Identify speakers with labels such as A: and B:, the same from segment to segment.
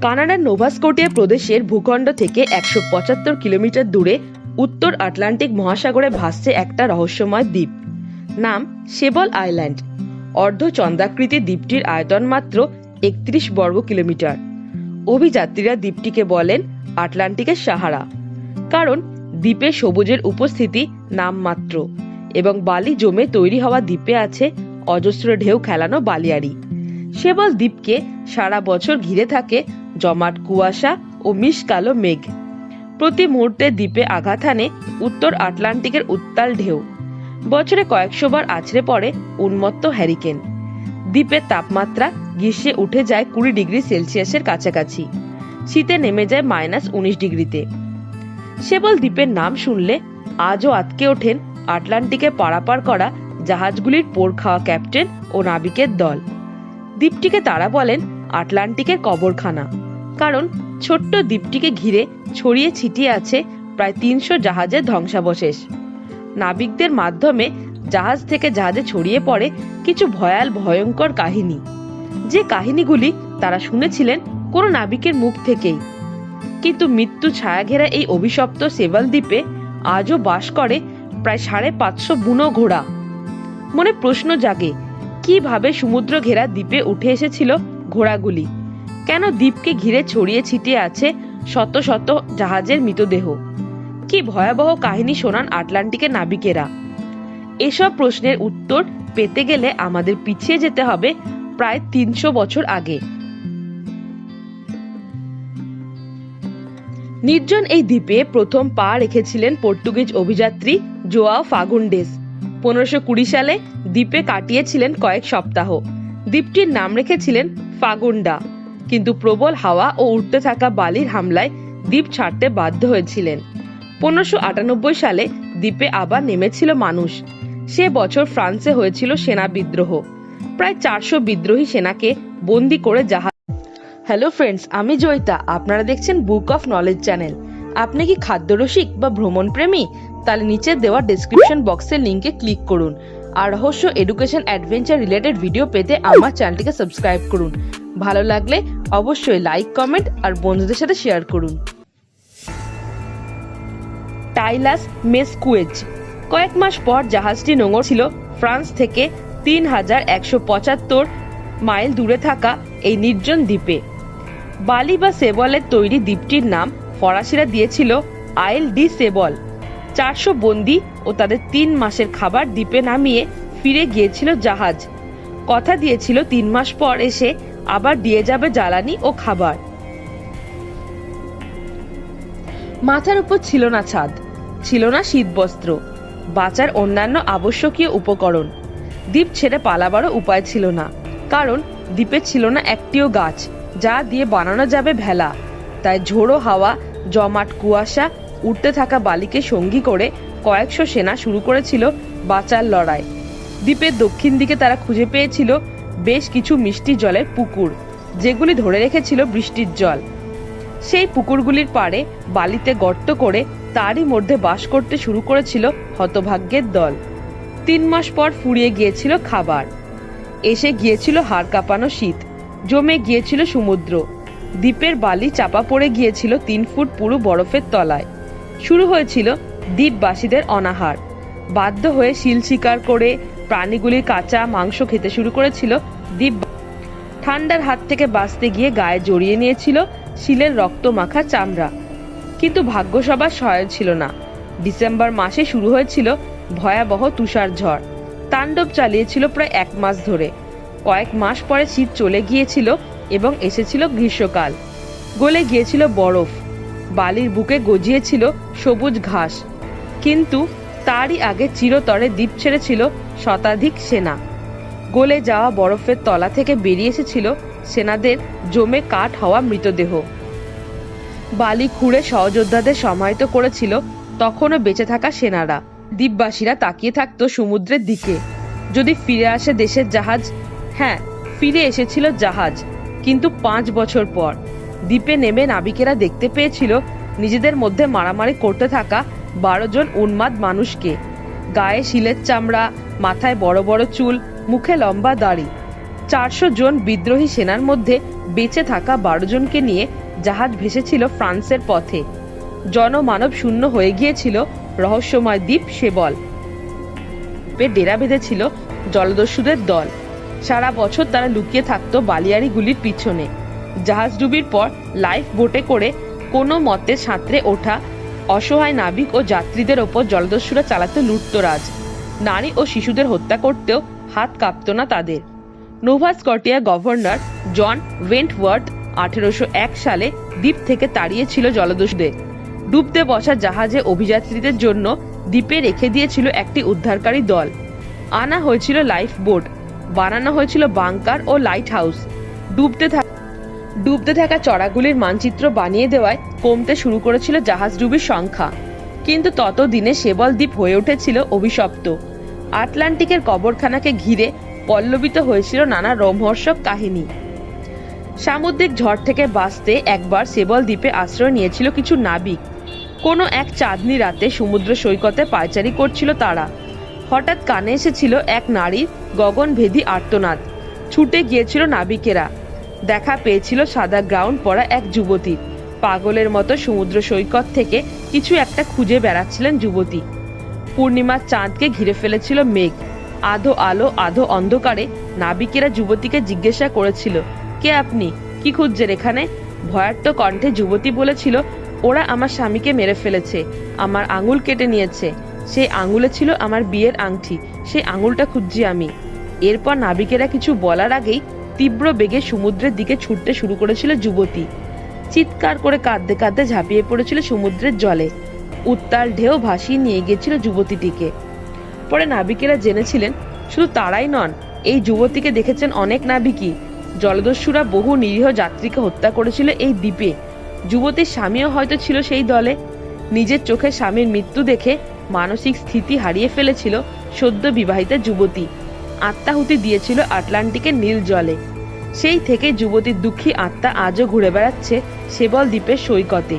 A: কানাডার নোভাস্কোটিয়া প্রদেশের ভূখণ্ড থেকে একশো পঁচাত্তর কিলোমিটার দূরে উত্তর আটলান্টিক মহাসাগরে ভাসছে একটা রহস্যময় দ্বীপ। নাম সেবল আইল্যান্ড। অর্ধচন্দ্রাকৃতি দ্বীপটির আয়তন মাত্র একত্রিশ বর্গ কিলোমিটার। অভিযাত্রীরা দ্বীপটিকে বলেন আটলান্টিকের সাহারা। কারণ দ্বীপে সবুজের উপস্থিতি নামমাত্র এবং বালি জমে তৈরি হওয়া দ্বীপে আছে অজস্র ঢেউ খেলানো বালিয়াড়ি সেবল দ্বীপকে সারা বছর ঘিরে থাকে জমাট কুয়াশা ও মিশকালো মেঘ। প্রতি মুহূর্তে দ্বীপে আঘাত হানে উত্তর আটলান্টিকের উত্তাল ঢেউ। বছরে কয়েকশো বার আছড়ে পড়ে উন্মত্ত হ্যারিকেন। দ্বীপের তাপমাত্রা গ্রীষ্মে উঠে যায় কুড়ি ডিগ্রি সেলসিয়াসের কাছাকাছি। শীতে নেমে যায় মাইনাস উনিশ ডিগ্রিতে। সেবল দ্বীপের নাম শুনলে আজও আটকে ওঠেন আটলান্টিকে পারাপার করা জাহাজগুলির পোর খাওয়া ক্যাপ্টেন ও নাবিকের দল। দ্বীপটিকে তারা বলেন আটলান্টিকের কবরখানা। কারণ ছোট্ট দ্বীপটিকে ঘিরে ছড়িয়ে ছিটিয়ে আছে প্রায় তিনশো জাহাজের ধ্বংসাবশেষ। নাবিকদের মাধ্যমে জাহাজ থেকে জাহাজে ছড়িয়ে পড়ে কিছু ভয়াল, ভয়ঙ্কর কাহিনী। যে কাহিনীগুলি তারা শুনেছিলেন কোনো নাবিকের মুখ থেকেই। কিন্তু মৃত্যু ছায়া ঘেরা এই অভিশপ্ত সেভাল দ্বীপে আজও বাস করে প্রায় সাড়ে পাঁচশো বুনো ঘোড়া। মনে প্রশ্ন জাগে কীভাবে সমুদ্র ঘেরা দ্বীপে উঠে এসেছিল ঘোড়াগুলি? কেন দ্বীপকে ঘিরে ছড়িয়ে ছিটিয়ে আছে শত শত জাহাজের মৃতদেহ? কি ভয়াবহ কাহিনী শোনান আটলান্টিকের নাবিকেরা? এসব প্রশ্নের উত্তর পেতে গেলে আমাদের পিছিয়ে যেতে হবে প্রায় তিনশো বছর আগে। নির্জন এই দ্বীপে প্রথম পা রেখেছিলেন পর্তুগিজ অভিযাত্রী জোয়াও ফাগুন্ডেস। পনেরোশো কুড়ি সালে দ্বীপে কাটিয়েছিলেন কয়েক সপ্তাহ। দ্বীপটির নাম রেখেছিলেন ফাগুন্ডা। কিন্তু প্রবল হাওয়া ও উঠতে থাকা বালির হামলায় দ্বীপ ছাড়তে বাধ্য হয়েছিলেন। পনেরোশো আটানব্বই সালে দ্বীপে আবার নেমেছিল মানুষ। সে বছর ফ্রান্সে হয়েছিল সেনা বিদ্রোহ। প্রায় চারশো বিদ্রোহী সেনাকে বন্দি করে জাহাজ হ্যালো ফ্রেন্ডস আমি জয়িতা। আপনারা দেখছেন বুক অফ নলেজ চ্যানেল আপনি কি খাদ্যরসিক বা ভ্রমণ প্রেমী তাহলে নিচে দেওয়া ডেসক্রিপশন বক্সের লিঙ্কে ক্লিক করুন। আর রহস্য এডুকেশন অ্যাডভেঞ্চার রিলেটেড ভিডিও পেতে আমার চ্যানেলটিকে সাবস্ক্রাইব করুন। ভালো লাগলে অবশ্যই লাইক কমেন্ট আর বন্ধুদের সাথে শেয়ার করুন। টাইলাস মেসকুয়েজ কয়েক মাস পর জাহাজটি নোঙর ছিল ফ্রান্স থেকে তিন হাজার একশো পঁচাত্তর মাইল দূরে থাকা এই নির্জন দ্বীপে। বালি বা সেবলের তৈরি দ্বীপটির নাম ফরাসিরা দিয়েছিল আইল ডি সেবল। চারশো বন্দি ও তাদের তিন মাসের খাবার দ্বীপে নামিয়ে ফিরে গিয়েছিল জাহাজ। কথা দিয়েছিল তিন মাস পর এসে আবার দিয়ে যাবে জ্বালানি ও খাবার। মাথার উপর ছিল না ছাদ, ছিল না শীতবস্ত্র, বাঁচার অন্যান্য আবশ্যকীয় উপকরণ। দ্বীপ ছেড়ে পালাবারও উপায় ছিল না, কারণ দ্বীপে ছিল না একটিও গাছ, যা দিয়ে বানানো যাবে ভেলা। তাই ঝোড়ো হাওয়া, জমাট কুয়াশা উঠতে থাকা বালিকে সঙ্গী করে কয়েকশো সেনা শুরু করেছিল বাঁচার লড়াই। দ্বীপের দক্ষিণ দিকে তারা খুঁজে পেয়েছিল বেশ কিছু মিষ্টি জলের পুকুর, যেগুলি ধরে রেখেছিল বৃষ্টির জল। সেই পুকুরগুলির পাড়ে বালিতে গর্ত করে তারই মধ্যে বাস করতে শুরু করেছিল হতভাগ্যের দল। তিন মাস পর ফুরিয়ে গিয়েছিল খাবার। এসে গিয়েছিল হাড় কাঁপানো শীত, জমে গিয়েছিল সমুদ্র। দ্বীপের বালি চাপা পড়ে গিয়েছিল তিন ফুট পুরো বরফের তলায়। শুরু হয়েছিল দ্বীপবাসীদের অনাহার। বাধ্য হয়ে শিল শিকার করে প্রাণীগুলির কাঁচা মাংস খেতে শুরু করেছিল দ্বীপ। ঠান্ডার হাত থেকে বাঁচতে গিয়ে গায়ে জড়িয়ে নিয়েছিল শিলের রক্ত মাখা চামড়া। কিন্তু ভাগ্য সবার সহায় ছিল না। ডিসেম্বর মাসে শুরু হয়েছিল ভয়াবহ তুষার ঝড়। তাণ্ডব চালিয়েছিল প্রায় এক মাস ধরে। কয়েক মাস পরে শীত চলে গিয়েছিল এবং এসেছিল গ্রীষ্মকাল। গলে গিয়েছিল বরফ। বালির বুকে গজিয়েছিল সবুজ ঘাস। কিন্তু তারই আগে চিরতরে দ্বীপ ছেড়েছিল শতাধিক সেনা। গলে যাওয়া বরফের তলা থেকে বেরিয়ে এসেছিল সেনাদের জমে কাঠ হওয়া মৃতদেহ। বালি খুঁড়ে সহযোদ্ধাদের সমাহিত করেছিল তখনও বেঁচে থাকা সেনারা। দ্বীপবাসীরা তাকিয়ে থাকতো সমুদ্রের দিকে। যদি ফিরে আসে দেশের জাহাজ হ্যাঁ ফিরে এসেছিল জাহাজ, কিন্তু পাঁচ বছর পর। দ্বীপে নেমে নাবিকেরা দেখতে পেয়েছিল নিজেদের মধ্যে মারামারি করতে থাকা বারো জন উন্মাদ মানুষকে। গায়ে শিলের চামড়া, মাথায় বড় বড় চুল, মুখে লম্বা দাড়ি। চারশো জন বিদ্রোহী সেনার মধ্যে বেঁচে থাকা বারো জনকে নিয়ে জাহাজ ভেসেছিল ফ্রান্সের পথে। জনমানব শূন্য হয়ে গিয়েছিল রহস্যময় দ্বীপ সেবল। ডেরা বেঁধেছিল জলদস্যুদের দল। সারা বছর তারা লুকিয়ে থাকতো বালিয়াড়িগুলির পিছনে। জাহাজ ডুবির পর লাইফ বোটে করে কোনো মতে সাঁতরে ওঠা অসহায় নাবিক ও যাত্রীদের ওপর জলদস্যুরা চালাতে লুটতরাজ। নারী ও শিশুদের হত্যা করতেও হাত কাঁপতো না তাদের। Nova Scotia governor John Wentworth আঠেরোশো এক সালে দ্বীপ থেকে তাড়িয়েছিল জলদস্যুদের। ডুবতে বসা জাহাজে অভিযাত্রীদের জন্য দ্বীপে রেখে দিয়েছিল একটি উদ্ধারকারী দল। আনা হয়েছিল লাইফ বোট বানানো হয়েছিল বাংকার ও লাইট হাউস ডুবতে থাকা ডুবতে থাকা চড়াগুলির মানচিত্র বানিয়ে দেওয়ায় কমতে শুরু করেছিল জাহাজ ডুবির সংখ্যা। কিন্তু ততদিনে সেবল দ্বীপ হয়ে উঠেছিল অভিশপ্ত। আটলান্টিকের কবরখানাকে ঘিরে পল্লবিত হয়েছিল নানা রোমহর্ষক কাহিনী। সামুদ্রিক ঝড় থেকে বাঁচতে একবার সেবল দ্বীপে আশ্রয় নিয়েছিল কিছু নাবিক। কোনো এক চাঁদনি রাতে সমুদ্র সৈকতে পায়চারি করছিল তারা। হঠাৎ কানে এসেছিল এক নারীর গগনভেদী আর্তনাদ। ছুটে গিয়েছিল নাবিকেরা। দেখা পেয়েছিল সাদা গ্রাউন্ড পরা এক যুবতী। পাগলের মতো সমুদ্র সৈকত থেকে কিছু একটা খুঁজে বেড়াচ্ছিলেন যুবতী। পূর্ণিমার চাঁদকে ঘিরে ফেলেছিল মেঘ। আধো আলো, আধো অন্ধকারে নাবিকেরা যুবতীকে জিজ্ঞাসা করেছিল, কে আপনি? কি খুঁজছেন এখানে? ভয়ার্ত কণ্ঠে যুবতী বলেছিল, ওরা আমার স্বামীকে মেরে ফেলেছে, আমার আঙুল কেটে নিয়েছে। সেই আঙুলে ছিল আমার বিয়ের আংটি সেই আঙুলটা খুঁজছি আমি। এরপর নাবিকেরা কিছু বলার আগেই তীব্র বেগে সমুদ্রের দিকে ছুটতে শুরু করেছিল যুবতী। চিৎকার করে কাঁদতে কাঁদতে ঝাঁপিয়ে পড়েছিল সমুদ্রের জলে। উত্তাল ঢেউ ভাসিয়ে নিয়ে গিয়েছিল যুবতীটিকে। পরে নাবিকেরা জেনেছিলেন, শুধু তারাই নন, এই যুবতীকে দেখেছেন অনেক নাবিকই। জলদস্যুরা বহু নিরীহ যাত্রীকে হত্যা করেছিল এই দ্বীপে। যুবতীর স্বামীও হয়তো ছিল সেই দলে। নিজের চোখে স্বামীর মৃত্যু দেখে মানসিক স্থিতি হারিয়ে ফেলেছিল সদ্য বিবাহিতা যুবতী। আত্মাহুতি দিয়েছিল আটলান্টিকের নীল জলে। সেই থেকে যুবতীর দুঃখী আত্মা আজও ঘুরে বেড়াচ্ছে সেবল দ্বীপের সৈকতে।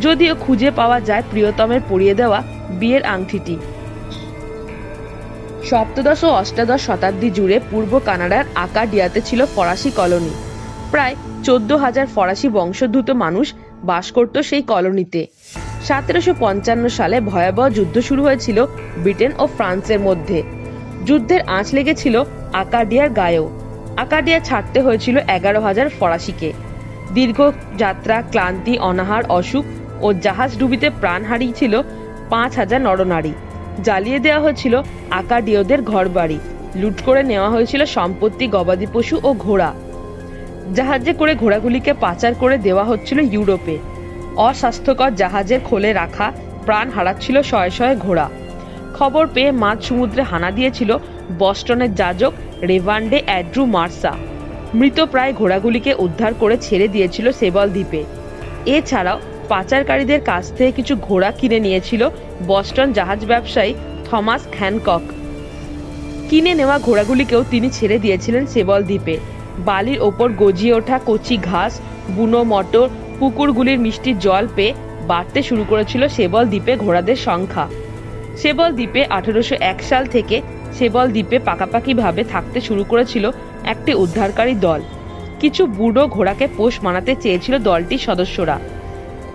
A: যদিও খুঁজে পাওয়া যায় প্রিয়তমের পরিয়ে দেওয়া বিয়ের আংটিটি। সপ্তদশ ও অষ্টাদশ শতাব্দী জুড়ে পূর্ব কানাডার আকাডিয়াতে ছিল ফরাসি কলোনি। প্রায় চোদ্দ হাজার ফরাসি বংশোদ্ভূত মানুষ বাস করত সেই কলোনিতে। সতেরোশো পঞ্চান্ন সালে ভয়াবহ যুদ্ধ শুরু হয়েছিল ব্রিটেন ও ফ্রান্সের মধ্যে। যুদ্ধের আঁচ লেগেছিল আকাডিয়ার গায়েও। আকাডিয়া ছাড়তে হয়েছিল এগারো হাজার ফরাসিকে। দীর্ঘ যাত্রা, ক্লান্তি, অনাহার, অসুখ ও জাহাজ ডুবিতে প্রাণ হারিয়েছিল পাঁচ হাজার নরনারী। জ্বালিয়ে দেওয়া হয়েছিল আকাডীয়দের ঘরবাড়ি। লুট করে নেওয়া হয়েছিল সম্পত্তি, গবাদি পশু ও ঘোড়া। জাহাজে করে ঘোড়াগুলিকে পাচার করে দেওয়া হচ্ছিল ইউরোপে। অস্বাস্থ্যকর জাহাজের খোলে রাখা প্রাণ হারাচ্ছিল শয়ে শয়ে ঘোড়া। খবর পেয়ে মাঝ সমুদ্রে হানা দিয়েছিল বস্টনের যাজক রেভান্ডে অ্যাড্রু মার্সা। মৃতপ্রায় ঘোড়াগুলিকে উদ্ধার করে ছেড়ে দিয়েছিল সেবল দ্বীপে। এছাড়াও পাচারকারীদের কাছ থেকে কিছু ঘোড়া কিনে নিয়েছিল বস্টন জাহাজ ব্যবসায়ী থমাস হ্যানকক। কিনে নেওয়া ঘোড়াগুলিকেও তিনি ছেড়ে দিয়েছিলেন সেবল দ্বীপে। বালির ওপর গজিয়ে ওঠা কচি ঘাস, বুনো মটর, পুকুরগুলির মিষ্টি জল পেয়ে বাড়তে শুরু করেছিল সেবল দ্বীপে ঘোড়াদের সংখ্যা। সেবল দ্বীপে আঠেরোশো এক সাল থেকে সেবল দ্বীপে পাকাপাকিভাবে থাকতে শুরু করেছিল একটি উদ্ধারকারী দল। কিছু বুড়ো ঘোড়াকে পোষ মানাতে চেয়েছিল দলটির সদস্যরা।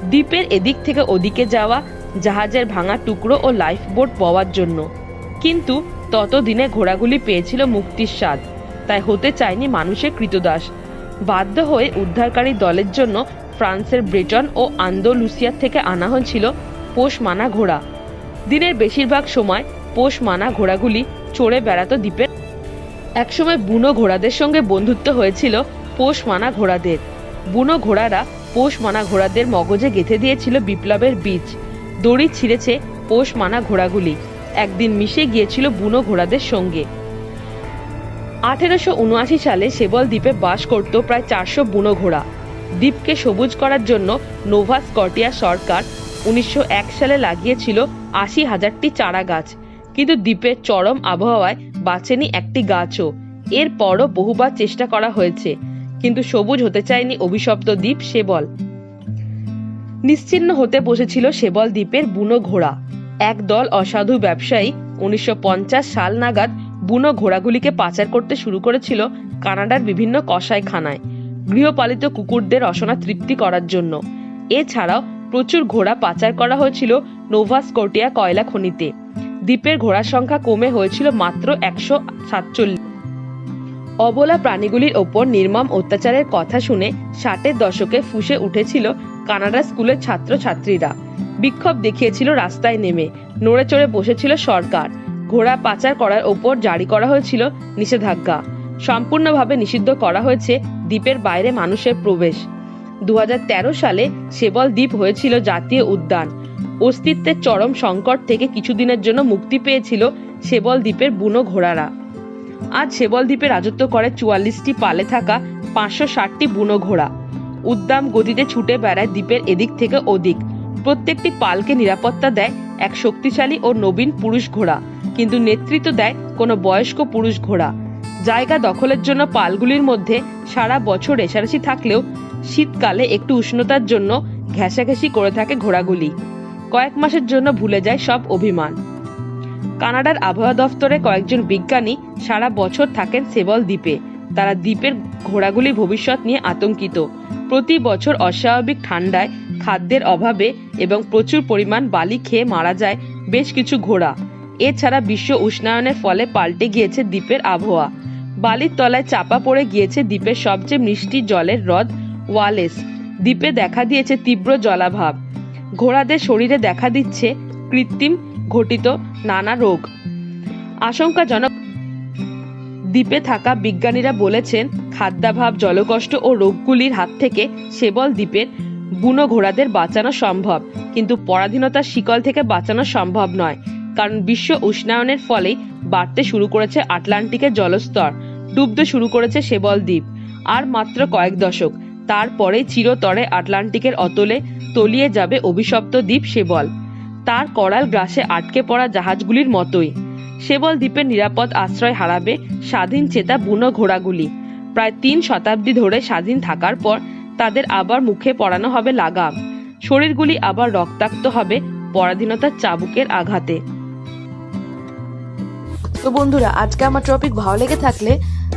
A: দ্বীপের এদিক থেকে ওদিকে যাওয়া জাহাজের ভাঙা টুকরো ও লাইফ বোট পাওয়ার জন্য। কিন্তু ততদিনে ঘোড়াগুলি পেয়েছিল মুক্তির স্বাদ, তাই হতে চায়নি মানুষের কৃতদাস। বাধ্য হয়ে উদ্ধারকারী দলের জন্য ফ্রান্সের ব্রিটন ও আন্দোলুসিয়া থেকে আনা হয়েছিল পোষ মানা ঘোড়া। দিনের বেশিরভাগ সময় পোষ মানা ঘোড়াগুলি চড়ে বেড়াতো দ্বীপের একসময় বুনো ঘোড়াদের সঙ্গে বন্ধুত্ব হয়েছিল পোষ মানা ঘোড়াদের। বুনো ঘোড়ারা পোষ মানা ঘোড়াদের মগজে গেঁথে দিয়েছিল বিপ্লবের বীজ। দড়ি ছিঁড়েছে পোষ মানা ঘোড়াগুলি। একদিন মিশে গিয়েছিল বুনো ঘোড়াদের সঙ্গে। আঠেরোশো উনআশি সালে সেবল দ্বীপে বাস করত প্রায় চারশো বুনো ঘোড়া। দ্বীপকে সবুজ করার জন্য নোভা স্কটিয়া সরকার উনিশশো এক সালে লাগিয়েছিল আশি হাজারটি চারা গাছ। কিন্তু দ্বীপের চরম আবহাওয়ায় বাঁচেনি একটি গাছও। এরপরও বহুবার চেষ্টা করা হয়েছে। কিন্তু সবুজ হতে চায়নি অভিশপ্ত দ্বীপ সেবল। নিশ্চিহ্ন হতে বসেছিল সেবল দ্বীপের বুনো ঘোড়া। এক দল অসাধু ব্যবসায়ী উনিশশো পঞ্চাশ সাল নাগাদ বুনো ঘোড়াগুলিকে পাচার করতে শুরু করেছিল কানাডার বিভিন্ন কসাইখানায়। গৃহপালিত কুকুরদের রসনা তৃপ্তি করার জন্য। এছাড়াও প্রচুর ঘোড়া পাচার করা হয়েছিল নোভা স্কোটিয়া কয়লা খনিতে। দ্বীপের ঘোড়ার সংখ্যা কমে হয়েছিল মাত্র একশো সাতচল্লিশ। অবলা প্রাণীগুলির ওপর নির্মম অত্যাচারের কথা শুনে ষাটের দশকে ফুসে উঠেছিল কানাডা স্কুলের ছাত্রছাত্রীরা। বিক্ষোভ দেখিয়েছিল রাস্তায় নেমে, নড়ে চড়ে বসেছিল সরকার। ঘোড়া পাচার করার ওপর জারি করা হয়েছিল নিষেধাজ্ঞা। সম্পূর্ণভাবে নিষিদ্ধ করা হয়েছে দ্বীপের বাইরে মানুষের প্রবেশ। দু হাজার তেরো সালে সেবল দ্বীপ হয়েছিল জাতীয় উদ্যান। অস্তিত্বের চরম সংকট থেকে কিছুদিনের জন্য মুক্তি পেয়েছিল সেবল দ্বীপের বুনো ঘোড়ারা। আজ সেবল দ্বীপে রাজত্ব করে চুয়াল্লিশটি পালে থাকা পাঁচশো ষাটটি বুনো ঘোড়া। উদ্দাম গতিতে ছুটে বেড়ায় দ্বীপের এদিক থেকে ওদিক। প্রত্যেকটি পালকে নিরাপত্তা দেয় এক শক্তিশালী ও নবীন পুরুষ ঘোড়া, কিন্তু নেতৃত্ব দেয় কোনো বয়স্ক পুরুষ ঘোড়া। জায়গা দখলের জন্য পালগুলির মধ্যে সারা বছর রেশারেশি থাকলেও শীতকালে একটু উষ্ণতার জন্য ঘেঁষাঘেঁষি করে থাকে ঘোড়াগুলি। কয়েক মাসের জন্য ভুলে যায় সব অভিমান। কানাডার আবহাওয়া দফতরে কয়েকজন বিজ্ঞানী সারা বছর থাকেন সেবল দ্বীপে। তারা দ্বীপের ঘোড়াগুলি ভবিষ্যৎ নিয়ে আতঙ্কিত। প্রতি বছর অস্বাভাবিক ঠান্ডায় খাদ্যের অভাবে এবং প্রচুর পরিমাণ বালি খেয়ে মারা যায় বেশ কিছু ঘোড়া। এছাড়া বিশ্ব উষ্ণায়নের ফলে পাল্টে গিয়েছে দ্বীপের আবহাওয়া। বালির তলায় চাপা পড়ে গিয়েছে দ্বীপের সবচেয়ে মিষ্টি জলের হ্রদ ওয়ালেস। দ্বীপে দেখা দিয়েছে তীব্র জলাভাব। ঘোড়াদের শরীরে দেখা দিচ্ছে কৃত্রিম ঘটিত নানা রোগ। আশঙ্কাজনক দ্বীপে থাকা বিজ্ঞানীরা বলেছেন, খাদ্যাভাব, জলকষ্ট ও রোগগুলির হাত থেকে সেবল দ্বীপের বুনো ঘোড়াদের বাঁচানো সম্ভব। কিন্তু পরাধীনতার শিকল থেকে বাঁচানো সম্ভব নয়, কারণ বিশ্ব উষ্ণায়নের ফলে বাড়তে শুরু করেছে আটলান্টিকের জলস্তর। ডুবতে শুরু করেছে সেবল দ্বীপ। আর মাত্র কয়েক দশক, তারপরে চিরতরে আটলান্টিকের অতলে তলিয়ে যাবে অভিশপ্ত দ্বীপ সেবল। তার করাল গ্রাসে আটকে পড়া জাহাজগুলির মতোই। সেবল দ্বীপের নিরাপদ আশ্রয় হারাবে স্বাধীন চেতা বুনো ঘোড়াগুলি। প্রায় তিন শতাব্দী ধরে স্বাধীন থাকার পর তাদের আবার মুখে পড়ানো হবে লাগাম। শরীরগুলি আবার রক্তাক্ত হবে পরাধীনতার চাবুকের আঘাতে।
B: তো বন্ধুরা, আজকে আমার টপিক ভালো লেগে থাকলে